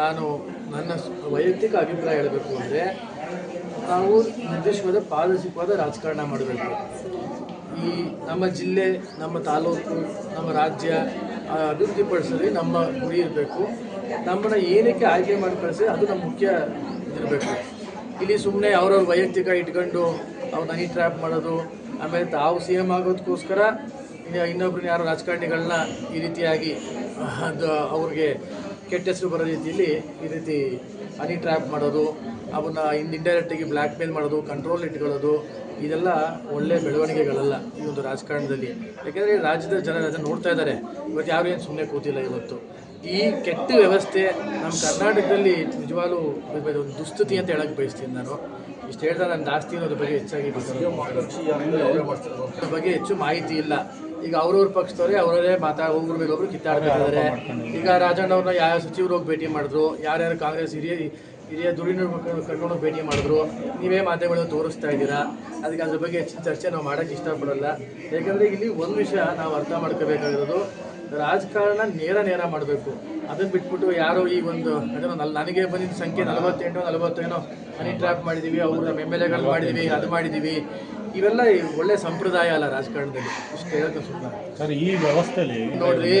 ನಾನು ನನ್ನ ವೈಯಕ್ತಿಕ ಅಭಿಪ್ರಾಯ ಹೇಳಬೇಕು ಅಂದರೆ, ನಾವು ನಿರ್ದೇಶವಾದ ಪಾರದರ್ಶಕವಾದ ರಾಜಕಾರಣ ಮಾಡಬೇಕು. ಈ ನಮ್ಮ ಜಿಲ್ಲೆ, ನಮ್ಮ ತಾಲೂಕು, ನಮ್ಮ ರಾಜ್ಯ ಅಭಿವೃದ್ಧಿಪಡಿಸೋದೇ ನಮ್ಮ ಗುರಿ ಇರಬೇಕು. ನಮ್ಮನ್ನು ಏನಕ್ಕೆ ಆಯ್ಕೆ ಮಾಡಿ ಕಳಿಸಿ ಅದು ನಮ್ಮ ಮುಖ್ಯ ಇರಬೇಕು. ಇಲ್ಲಿ ಸುಮ್ಮನೆ ಅವ್ರವ್ರ ವೈಯಕ್ತಿಕ ಇಟ್ಕೊಂಡು ಅವ್ರು ನನಗೆ ಟ್ರ್ಯಾಪ್ ಮಾಡೋದು, ಆಮೇಲೆ ತಾವು ಸಿ ಎಂ ಆಗೋದಕ್ಕೋಸ್ಕರ ಇನ್ನು ಇನ್ನೊಬ್ರನ್ನ ಯಾರು ರಾಜಕಾರಣಿಗಳನ್ನ ಈ ರೀತಿಯಾಗಿ ಅದು ಅವ್ರಿಗೆ ಕೆಟ್ಟ ಹೆಸರು ಬರೋ ರೀತಿಯಲ್ಲಿ ಈ ರೀತಿ ಹನಿ ಟ್ರ್ಯಾಪ್ ಮಾಡೋದು ಅವನ್ನ ಇನ್ ಇಂಡೈರೆಕ್ಟಾಗಿ ಬ್ಲ್ಯಾಕ್ ಮೇಲ್ ಮಾಡೋದು ಕಂಟ್ರೋಲ್ ಇಟ್ಕೊಳ್ಳೋದು ಇದೆಲ್ಲ ಒಳ್ಳೆ ಬೆಳವಣಿಗೆಗಳಲ್ಲ ಈ ಒಂದು ರಾಜಕಾರಣದಲ್ಲಿ. ಯಾಕೆಂದರೆ ರಾಜ್ಯದ ಜನ ಅದನ್ನು ನೋಡ್ತಾ ಇದ್ದಾರೆ. ಇವತ್ತು ಯಾರು ಏನು ಸುಮ್ಮನೆ ಕೂತಿಲ್ಲ ಇವತ್ತು. ಈ ಕೆಟ್ಟ ವ್ಯವಸ್ಥೆ ನಮ್ಮ ಕರ್ನಾಟಕದಲ್ಲಿ ನಿಜವಾಗ್ಲೂ ಒಂದು ದುಸ್ಥಿತಿ ಅಂತ ಹೇಳಕ್ಕೆ ಬಯಸ್ತೀನಿ ನಾನು. ಇಷ್ಟು ಹೇಳಿದ್ರೆ ನಾನು ಜಾಸ್ತಿ ಅನ್ನೋದ್ರ ಬಗ್ಗೆ ಹೆಚ್ಚಾಗಿ ಅದ್ರ ಬಗ್ಗೆ ಹೆಚ್ಚು ಮಾಹಿತಿ ಇಲ್ಲ. ಈಗ ಅವ್ರವ್ರ ಪಕ್ಷದವ್ರೆ ಅವರೇ ಮಾತಾ ಒಬ್ರ ಒಬ್ರು ಕಿತ್ತಾಡ್ತಿದ್ದಾರೆ ಈಗ ರಾಜಣ್ಣ ಅವ್ರನ್ನ ಯಾವ ಸಚಿವರು ಹೋಗಿ ಭೇಟಿ ಮಾಡಿದ್ರು ಯಾರ್ಯಾರು ಕಾಂಗ್ರೆಸ್ ಹಿರಿಯ ಹಿರಿಯ ದುಡಿನ ಕರ್ಕೊಂಡು ಭೇಟಿ ಮಾಡಿದ್ರು ನೀವೇ ಮಾಧ್ಯಮಗಳನ್ನು ತೋರಿಸ್ತಾ ಇದ್ದೀರಾ? ಅದಕ್ಕೆ ಅದ್ರ ಬಗ್ಗೆ ಹೆಚ್ಚಿನ ಚರ್ಚೆ ನಾವು ಮಾಡೋಕ್ಕೆ ಇಷ್ಟಪಡಲ್ಲ. ಯಾಕಂದರೆ ಇಲ್ಲಿ ಒಂದು ವಿಷಯ ನಾವು ಅರ್ಥ ಮಾಡ್ಕೋಬೇಕಾಗಿರೋದು ರಾಜಕಾರಣ ನೇರ ನೇರ ಮಾಡಬೇಕು. ಅದನ್ನ ಬಿಟ್ಬಿಟ್ಟು ಯಾರೋ ಈ ಒಂದು ಅದನ್ನು ನನಗೆ ಬಂದಿದ್ದ ಸಂಖ್ಯೆ ನಲವತ್ತೆಂಟು ನಲವತ್ತೇನೋ ಮನಿ ಟ್ರ್ಯಾಪ್ ಮಾಡಿದ್ದೀವಿ ಅವರು ನಮ್ಮ ಎಂ ಎಲ್ ಎಗಳು ಮಾಡಿದ್ದೀವಿ ಅದು ಮಾಡಿದ್ದೀವಿ ಇವೆಲ್ಲ ಒಳ್ಳೆ ಸಂಪ್ರದಾಯ ಅಲ್ಲ ರಾಜಕಾರಣದಲ್ಲಿ. ಇಷ್ಟು ಹೇಳಕ್ಕೆ ಸುಮ್ಮನೆ ಸರ್ ಈ ವ್ಯವಸ್ಥೆಯಲ್ಲಿ ನೋಡ್ರಿ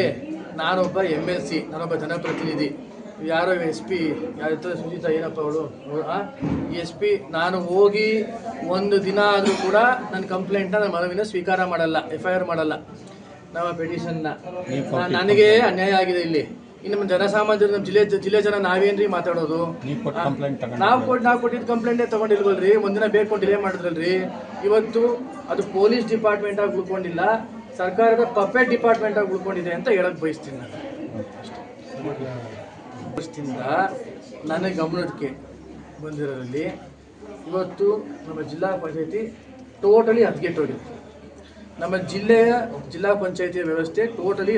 ನಾನೊಬ್ಬ ಎಂ ಎಲ್ ಸಿ ನಾನೊಬ್ಬ ಜನಪ್ರತಿನಿಧಿ. ಯಾರೋ ಎಸ್ ಪಿ ಯಾರ ಸುಜಿತಾ ಏನಪ್ಪ ಅವಳು? ಎಸ್ ಪಿ ನಾನು ಹೋಗಿ ಒಂದು ದಿನ ಆದರೂ ಕೂಡ ನನ್ನ ಕಂಪ್ಲೇಂಟ್ನ ನನ್ನ ಮನವಿನ ಸ್ವೀಕಾರ ಮಾಡಲ್ಲ ಎಫ್ ಐ ಆರ್ ಮಾಡಲ್ಲ. ನಮ್ಮ ಪೆಟಿಷನ್ನ ನನಗೆ ಅನ್ಯಾಯ ಆಗಿದೆ ಇಲ್ಲಿ. ಇನ್ನು ನಮ್ಮ ಜನಸಾಮಾನ್ಯರು ನಮ್ಮ ಜಿಲ್ಲೆ ಜಿಲ್ಲೆ ಜನ ನಾವೇನ್ರಿ ಮಾತಾಡೋದು? ನೀವು ಕೊಟ್ಟು ನಾವು ಕೊಟ್ಟು ನಾವು ಕೊಟ್ಟಿದ್ದು ಕಂಪ್ಲೇಂಟೇ ತೊಗೊಂಡಿಲ್ವಲ್ರಿ? ಒಂದಿನ ಬೇಕು ಡಿಲೇ ಮಾಡಿದ್ರಲ್ರಿ? ಇವತ್ತು ಅದು ಪೊಲೀಸ್ ಡಿಪಾರ್ಟ್ಮೆಂಟ್ ಆಗಿ ಉಳ್ಕೊಂಡಿಲ್ಲ ಸರ್ಕಾರದ ಪಪೆಟ್ ಡಿಪಾರ್ಟ್ಮೆಂಟ್ ಆಗಿ ಉಳ್ಕೊಂಡಿದೆ ಅಂತ ಹೇಳಕ್ ಬಯಸ್ತೀನಿ ನಾನು. ವರ್ಷದಿಂದ ನನಗೆ ಗಮನಕ್ಕೆ ಬಂದಿರೋದ್ರಲ್ಲಿ ಇವತ್ತು ನಮ್ಮ ಜಿಲ್ಲಾ ಪಂಚಾಯತಿ ಟೋಟಲಿ ಹದ್ಗೆಟ್ಟೋಗಿದೆ ನಮ್ಮ ಜಿಲ್ಲೆಯ ಜಿಲ್ಲಾ ಪಂಚಾಯಿತಿಯ ವ್ಯವಸ್ಥೆ ಟೋಟಲಿ